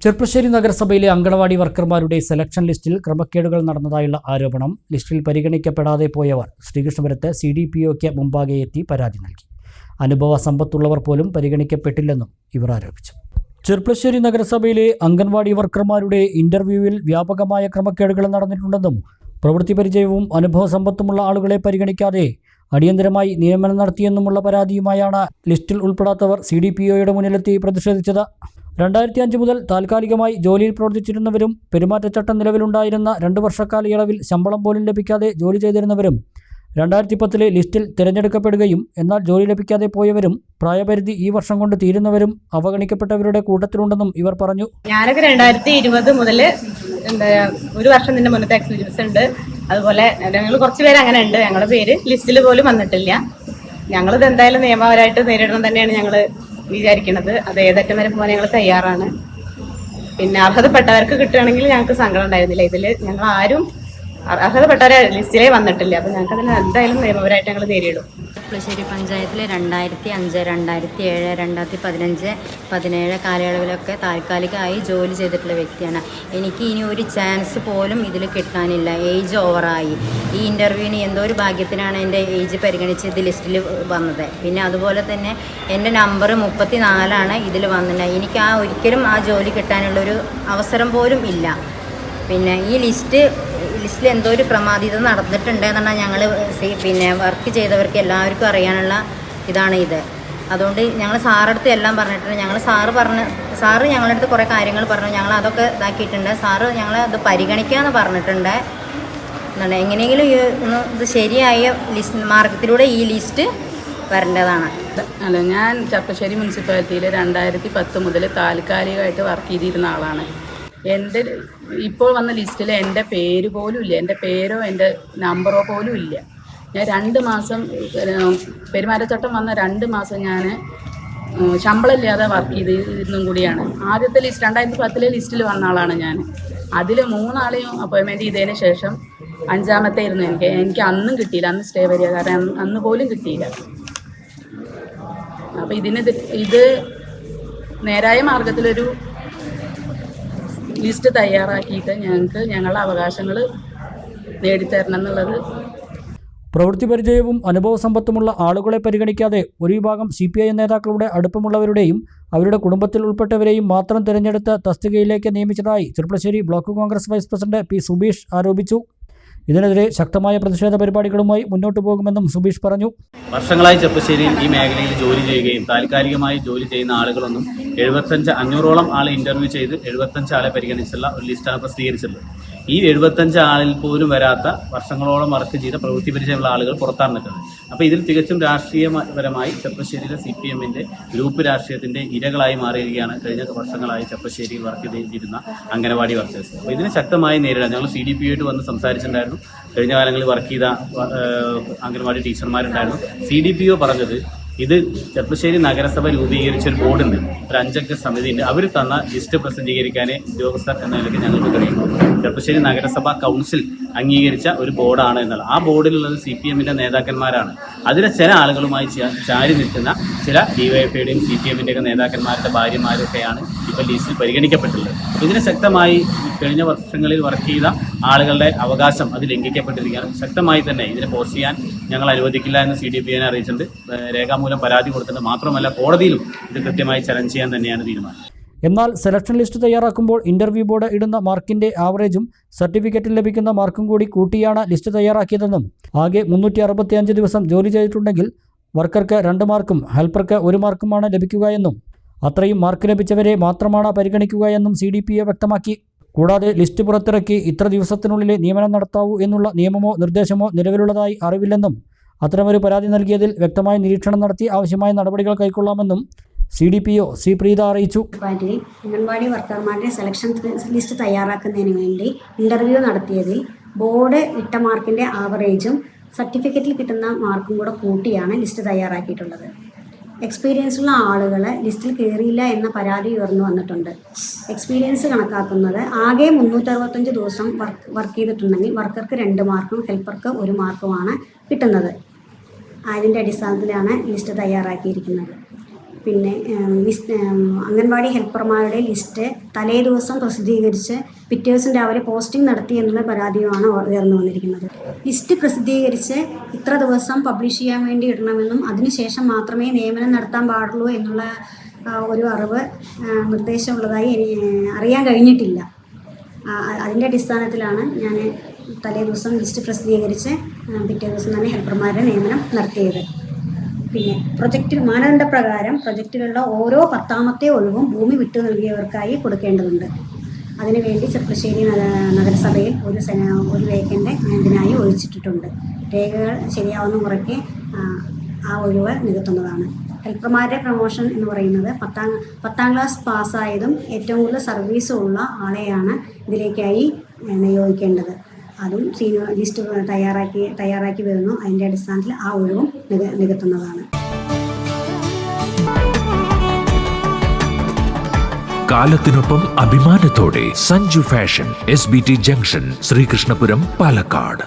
ചെർപ്പശ്ശേരി നഗരസഭയിലെ അങ്കണവാടി വർക്കർമാരുടെ സെലക്ഷൻ ലിസ്റ്റിൽ ക്രമക്കേടുകൾ നടന്നതായുള്ള ആരോപണം. ലിസ്റ്റിൽ പരിഗണിക്കപ്പെടാതെ പോയവർ ശ്രീകൃഷ്ണപുരത്ത് സി ഡി പി ഒക്ക് മുമ്പാകെ എത്തി പരാതി നൽകി. അനുഭവ സമ്പത്തുള്ളവർ പോലും പരിഗണിക്കപ്പെട്ടില്ലെന്നും ഇവർ ആരോപിച്ചു. ചെർപ്പശ്ശേരി നഗരസഭയിലെ അംഗൻവാടി വർക്കർമാരുടെ ഇന്റർവ്യൂവിൽ വ്യാപകമായ ക്രമക്കേടുകൾ നടന്നിട്ടുണ്ടെന്നും പ്രവൃത്തി പരിചയവും അനുഭവ സമ്പത്തുമുള്ള ആളുകളെ പരിഗണിക്കാതെ അടിയന്തരമായി നിയമനം നടത്തിയെന്നുമുള്ള പരാതിയുമായാണ് ലിസ്റ്റിൽ ഉൾപ്പെടാത്തവർ സി ഡി പി ഒയുടെ മുന്നിലെത്തി പ്രതിഷേധിച്ചത്. രണ്ടായിരത്തി അഞ്ച് മുതൽ താൽക്കാലികമായി ജോലിയിൽ പ്രവർത്തിച്ചിരുന്നവരും പെരുമാറ്റച്ചട്ടം നിലവിലുണ്ടായിരുന്ന രണ്ട് വർഷക്കാലയളവിൽ ശമ്പളം പോലും ലഭിക്കാതെ ജോലി ചെയ്തിരുന്നവരും രണ്ടായിരത്തി പത്തിലെ ലിസ്റ്റിൽ തിരഞ്ഞെടുക്കപ്പെടുകയും എന്നാൽ ജോലി ലഭിക്കാതെ പോയവരും പ്രായപരിധി ഈ വർഷം കൊണ്ട് തീരുന്നവരും അവഗണിക്കപ്പെട്ടവരുടെ കൂട്ടത്തിലുണ്ടെന്നും ഇവർ പറഞ്ഞു. ഞാനൊക്കെ രണ്ടായിരത്തി ഇരുപത് മുതൽ ഒരു വർഷം നിന്റെ മുന്നത്തെ എക്സ്പീരിയൻസ് ഉണ്ട്. അതുപോലെ ഞങ്ങൾ കുറച്ച് പേര് അങ്ങനെ ഉണ്ട് ഞങ്ങളുടെ പേര് ലിസ്റ്റിൽ പോലും വന്നിട്ടില്ല. ഞങ്ങളിത് എന്തായാലും നിയമപരമായിട്ട് നേരിടണം തന്നെയാണ് ഞങ്ങൾ വിചാരിക്കുന്നത് അത് ഏതറ്റം വരെ പോകാൻ ഞങ്ങൾ തയ്യാറാണ്. പിന്നെ അർഹതപ്പെട്ടവർക്ക് കിട്ടുകയാണെങ്കിൽ ഞങ്ങൾക്ക് സങ്കടം ഉണ്ടായിരുന്നില്ല. ഇതിൽ ഞങ്ങൾ ആരും അർഹതപ്പെട്ടവരെ ലിസ്റ്റിലേ വന്നിട്ടില്ല. അപ്പം ഞങ്ങൾക്ക് അതിന് എന്തായാലും നിയമപരമായിട്ട് ഞങ്ങൾ നേരിടും. ചെർപ്പശ്ശേരി പഞ്ചായത്തിൽ രണ്ടായിരത്തി അഞ്ച് രണ്ടായിരത്തി ഏഴ് രണ്ടായിരത്തി പതിനഞ്ച് പതിനേഴ് കാലയളവിലൊക്കെ താൽക്കാലികമായി ജോലി ചെയ്തിട്ടുള്ള വ്യക്തിയാണ്. എനിക്ക് ഇനി ഒരു ചാൻസ് പോലും ഇതിൽ കിട്ടാനില്ല. ഏജ് ഓവറായി ഈ ഇന്റർവ്യൂവിന് എന്തോ ഒരു ഭാഗ്യത്തിനാണ് എന്റെ ഏജ് പരിഗണിച്ച് ഇത് ലിസ്റ്റിൽ വന്നത്. പിന്നെ അതുപോലെ തന്നെ എന്റെ നമ്പർ മുപ്പത്തി നാലാണ് ഇതിൽ വന്നത് എനിക്ക് ആ ഒരിക്കലും ആ ജോലി കിട്ടാനുള്ളൊരു അവസരം പോലും ഇല്ല. പിന്നെ ഈ ലിസ്റ്റ് ലിസ്റ്റിൽ എന്തോ ഒരു ക്രമാതീതം നടന്നിട്ടുണ്ട് എന്നാണ് ഞങ്ങൾ പിന്നെ വർക്ക് ചെയ്തവർക്ക് എല്ലാവർക്കും അറിയാനുള്ള ഇതാണ് ഇത്. അതുകൊണ്ട് ഞങ്ങൾ സാറടുത്ത് എല്ലാം പറഞ്ഞിട്ടുണ്ട്. ഞങ്ങൾ സാറ് പറഞ്ഞ് സാറ് ഞങ്ങളുടെ അടുത്ത് കുറേ കാര്യങ്ങൾ പറഞ്ഞു. ഞങ്ങൾ അതൊക്കെ ഇതാക്കിയിട്ടുണ്ട്. സാറ് ഞങ്ങൾ അത് പരിഗണിക്കാമെന്ന് പറഞ്ഞിട്ടുണ്ട്. എന്നാണ് എങ്ങനെയെങ്കിലും ഈ ഒന്ന് ഇത് ശരിയായ ലിസ്റ്റ് മാർഗത്തിലൂടെ ഈ ലിസ്റ്റ് വരേണ്ടതാണ്. അല്ല ഞാൻ ചപ്പശ്ശേരി മുനിസിപ്പാലിറ്റിയിൽ രണ്ടായിരത്തി പത്ത് മുതൽ താൽക്കാലികമായിട്ട് വർക്ക് ചെയ്തിരുന്ന ആളാണ്. എന്റെ ഇപ്പോൾ വന്ന ലിസ്റ്റിൽ എന്റെ പേര് പോലും ഇല്ല. എന്റെ പേരോ എന്റെ നമ്പറോ പോലും ഇല്ല. ഞാൻ രണ്ട് മാസം പെരുമാറ്റച്ചട്ടം വന്ന രണ്ട് മാസം ഞാൻ ശമ്പളം ഇല്ലാതെ വർക്ക് ചെയ്തിരുന്നും കൂടിയാണ്. ആദ്യത്തെ ലിസ്റ്റ് രണ്ടായിരത്തി പത്തിലെ ലിസ്റ്റിൽ വന്ന ആളാണ് ഞാൻ. അതിൽ മൂന്നാളെയും അപ്പോയിൻമെന്റ് ചെയ്തതിന് ശേഷം അഞ്ചാമത്തെ ആയിരുന്നു എനിക്ക്. എനിക്ക് അന്നും കിട്ടിയില്ല. അന്ന് സ്റ്റേ വരിക. കാരണം അന്ന് പോലും കിട്ടിയില്ല. അപ്പോൾ ഇതിന് ഇത് ഇത് നേരായ മാർഗത്തിലൊരു ലിസ്റ്റ് തയ്യാറാക്കിയിട്ട് ഞങ്ങൾക്ക് ഞങ്ങളുടെ അവകാശങ്ങൾ നേടിത്തരണം എന്നുള്ളത്. പ്രവൃത്തി പരിചയവും അനുഭവ സമ്പത്തുമുള്ള ആളുകളെ പരിഗണിക്കാതെ ഒരു വിഭാഗം സി പി ഐ നേതാക്കളുടെ അടുപ്പമുള്ളവരുടെയും അവരുടെ കുടുംബത്തിൽ ഉൾപ്പെട്ടവരെയും മാത്രം തിരഞ്ഞെടുത്ത് തസ്തികയിലേക്ക് നിയമിച്ചതായി Cheruppassery block congress vice president P Subeesh ആരോപിച്ചു. ഇതിനെതിരെ ശക്തമായ പ്രതിഷേധ പരിപാടികളുമായി മുന്നോട്ടു പോകുമെന്നും സുബീഷ് പറഞ്ഞു. വർഷങ്ങളായി ചെപ്പശ്ശേരിയിൽ ഈ മേഖലയിൽ ജോലി ചെയ്യുകയും താൽക്കാലികമായി ജോലി ചെയ്യുന്ന ആളുകളൊന്നും എഴുപത്തഞ്ച് അഞ്ഞൂറോളം ആളെ ഇന്റർവ്യൂ ചെയ്ത് എഴുപത്തഞ്ച് ആളെ പരിഗണിച്ചുള്ള ഒരു ലിസ്റ്റാണ് പ്രസിദ്ധീകരിച്ചിട്ടുള്ളത്. ഈ എഴുപത്തഞ്ച് ആളിൽ പോലും വരാത്ത വർഷങ്ങളോളം വർക്ക് ചെയ്ത പ്രവൃത്തി പരിചയമുള്ള ആളുകൾ പുറത്താണ് നിൽക്കുന്നത് അപ്പോൾ ഇതിൽ തികച്ചും രാഷ്ട്രീയപരമായി ചെപ്പശ്ശേരിയിലെ സി പി എമ്മിന്റെ ഗ്രൂപ്പ് രാഷ്ട്രീയത്തിന്റെ ഇരകളായി മാറിയിരിക്കുകയാണ്. കഴിഞ്ഞ വർഷങ്ങളായി ചെപ്പശ്ശേരിയിൽ വർക്ക് ചെയ്തിരുന്ന അംഗനവാടി വർക്കേഴ്സ്. അപ്പോൾ ഇതിനെ ശക്തമായി നേരിടാൻ ഞങ്ങൾ സി ഡി പി ആയിട്ട് വന്ന് സംസാരിച്ചിട്ടുണ്ടായിരുന്നു. കഴിഞ്ഞ കാലങ്ങളിൽ വർക്ക് ചെയ്ത അംഗനവാടി ടീച്ചർമാരുണ്ടായിരുന്നു. സി ഡി പി ഒ പറഞ്ഞത് ഇത് ചെപ്പശ്ശേരി നഗരസഭ രൂപീകരിച്ച ഒരു ബോർഡുണ്ട്. ഒരു അഞ്ചംഗ സമിതിയുണ്ട്. അവർ തന്ന ലിസ്റ്റ് പ്രസിദ്ധീകരിക്കാനേ ഉദ്യോഗസ്ഥർ എന്ന നിലയ്ക്ക് ഞങ്ങൾക്ക് കഴിയുന്നു ചെപ്പശ്ശേരി നഗരസഭാ കൗൺസിൽ അംഗീകരിച്ച ഒരു ബോർഡാണ് എന്നുള്ളത്. ആ ബോർഡിലുള്ളത് സി പി എമ്മിന്റെ നേതാക്കന്മാരാണ്. അതിലെ ചില ആളുകളുമായി ചാരി നിൽക്കുന്ന ചില ഡിവൈഎഫ്ഐയുടെയും സി പി എമ്മിന്റെയൊക്കെ നേതാക്കന്മാരുടെ ഭാര്യമാരൊക്കെയാണ് ഇപ്പോൾ ലിസ്റ്റിൽ പരിഗണിക്കപ്പെട്ടുള്ളത് ഇതിന് ശക്തമായി കഴിഞ്ഞ വർഷങ്ങളിൽ വർക്ക് ചെയ്ത ആളുകളുടെ അവകാശം അത് ലംഘിക്കപ്പെട്ടിരിക്കുകയാണ്. ശക്തമായി തന്നെ ഇതിനെ പോസ്റ്റ് ചെയ്യാൻ ഞങ്ങൾ അനുവദിക്കില്ല എന്ന് സി ഡി പി എനെ അറിയിച്ചിട്ടുണ്ട്. രേഖാമൂലം പരാതി കൊടുത്തിട്ട് മാത്രമല്ല കോടതിയിലും ഇത് കൃത്യമായി ചലഞ്ച് ചെയ്യാൻ തന്നെയാണ് തീരുമാനം. എന്നാൽ സെലക്ഷൻ ലിസ്റ്റ് തയ്യാറാക്കുമ്പോൾ ഇന്റർവ്യൂ ബോർഡ് ഇടുന്ന മാർക്കിന്റെ ആവറേജും സർട്ടിഫിക്കറ്റിൽ ലഭിക്കുന്ന മാർക്കും കൂടി കൂട്ടിയാണ് ലിസ്റ്റ് തയ്യാറാക്കിയതെന്നും ആകെ മുന്നൂറ്റി ദിവസം ജോലി ചെയ്തിട്ടുണ്ടെങ്കിൽ വർക്കർക്ക് രണ്ട് മാർക്കും ഹെൽപ്പർക്ക് ഒരു മാർക്കുമാണ് ലഭിക്കുകയെന്നും അത്രയും മാർക്ക് ലഭിച്ചവരെ മാത്രമാണ് പരിഗണിക്കുകയെന്നും സി ഡി പി എ വ്യക്തമാക്കി. കൂടാതെ ലിസ്റ്റ് പുറത്തിറക്കി ഇത്ര ദിവസത്തിനുള്ളിൽ നിയമനം നടത്താവൂ എന്നുള്ള നിയമമോ നിർദ്ദേശമോ നിലവിലുള്ളതായി അറിവില്ലെന്നും അത്തരമൊരു പരാതി നൽകിയതിൽ വ്യക്തമായ നിരീക്ഷണം നടത്തി ആവശ്യമായ നടപടികൾ കൈക്കൊള്ളാമെന്നും C D P O C Preetha അറിയിച്ചു. അംഗൻവാടി വർക്കർമാരുടെ സെലക്ഷൻ ലിസ്റ്റ് തയ്യാറാക്കുന്നതിന് വേണ്ടി ഇന്റർവ്യൂ നടത്തിയതിൽ ബോർഡ് ഇട്ട മാർക്കിന്റെ ആവറേജും സർട്ടിഫിക്കറ്റിൽ കിട്ടുന്ന മാർക്കും കൂടെ കൂട്ടിയാണ് ലിസ്റ്റ് തയ്യാറാക്കിയിട്ടുള്ളത്. എക്സ്പീരിയൻസ് ഉള്ള ആളുകൾ ലിസ്റ്റിൽ കയറിയില്ല എന്ന പരാതി ഉയർന്നു വന്നിട്ടുണ്ട്. എക്സ്പീരിയൻസ് കണക്കാക്കുന്നത് ആകെ മുന്നൂറ്ററുപത്തഞ്ച് ദിവസം വർക്ക് വർക്ക് ചെയ്തിട്ടുണ്ടെങ്കിൽ വർക്കർക്ക് രണ്ട് മാർക്കും ഹെൽപ്പർക്ക് ഒരു മാർക്കുമാണ് കിട്ടുന്നത്. അതിന്റെ അടിസ്ഥാനത്തിലാണ് ലിസ്റ്റ് തയ്യാറാക്കിയിരിക്കുന്നത്. പിന്നെ അംഗൻവാടി ഹെൽപ്പർമാരുടെ ലിസ്റ്റ് തലേ ദിവസം പ്രസിദ്ധീകരിച്ച് പിറ്റേ ദിവസം രാവിലെ പോസ്റ്റിംഗ് നടത്തി എന്നുള്ള പരാതിയുമാണ് ഉയർന്നു വന്നിരിക്കുന്നത്. ലിസ്റ്റ് പ്രസിദ്ധീകരിച്ച് ഇത്ര ദിവസം പബ്ലിഷ് ചെയ്യാൻ വേണ്ടി ഇടണമെന്നും അതിനുശേഷം മാത്രമേ നിയമനം നടത്താൻ പാടുള്ളൂ എന്നുള്ള ഒരു അറിവ് നിർദ്ദേശമുള്ളതായി അറിയാൻ കഴിഞ്ഞിട്ടില്ല. അതിന്റെ അടിസ്ഥാനത്തിലാണ് ഞാൻ തലേ ദിവസം ലിസ്റ്റ് പ്രസിദ്ധീകരിച്ച് പിറ്റേ ദിവസം തന്നെ ഹെൽപ്പർമാരുടെ നിയമനം നടത്തിയത്. പിന്നെ പ്രൊജക്റ്റ് മാനദണ്ഡപ്രകാരം പ്രൊജക്റ്റുകളുടെ ഓരോ പത്താമത്തെ ഒഴിവും ഭൂമി വിട്ടു നൽകിയവർക്കായി കൊടുക്കേണ്ടതുണ്ട്. അതിനുവേണ്ടി ചെർപ്പശ്ശേരി നഗരസഭയിൽ ഒരു ഒരു വേക്കന്റ് ഇതിനായി ഒഴിച്ചിട്ടിട്ടുണ്ട്. രേഖകൾ ശരിയാവുന്ന മുറയ്ക്ക് ആ, ഒഴിവ് നികത്തുന്നതാണ്. ഹെൽപ്പർമാരുടെ പ്രൊമോഷൻ എന്ന് പറയുന്നത് പത്താം പത്താം ക്ലാസ് പാസ്സായതും ഏറ്റവും കൂടുതൽ സർവീസുള്ള ആളെയാണ് ഇതിലേക്കായി നിയോഗിക്കേണ്ടത്. അതും സീനിയർ ലിസ്റ്റ് തയ്യാറാക്കി തയ്യാറാക്കി വരുന്നു. അതിന്റെ അടിസ്ഥാനത്തിൽ ആ ഒഴിവും നിക നികത്തുന്നതാണ്. കാലത്തിനൊപ്പം അഭിമാനത്തോടെ Sanju fashion S B T junction Sreekrishnapuram Palakkad.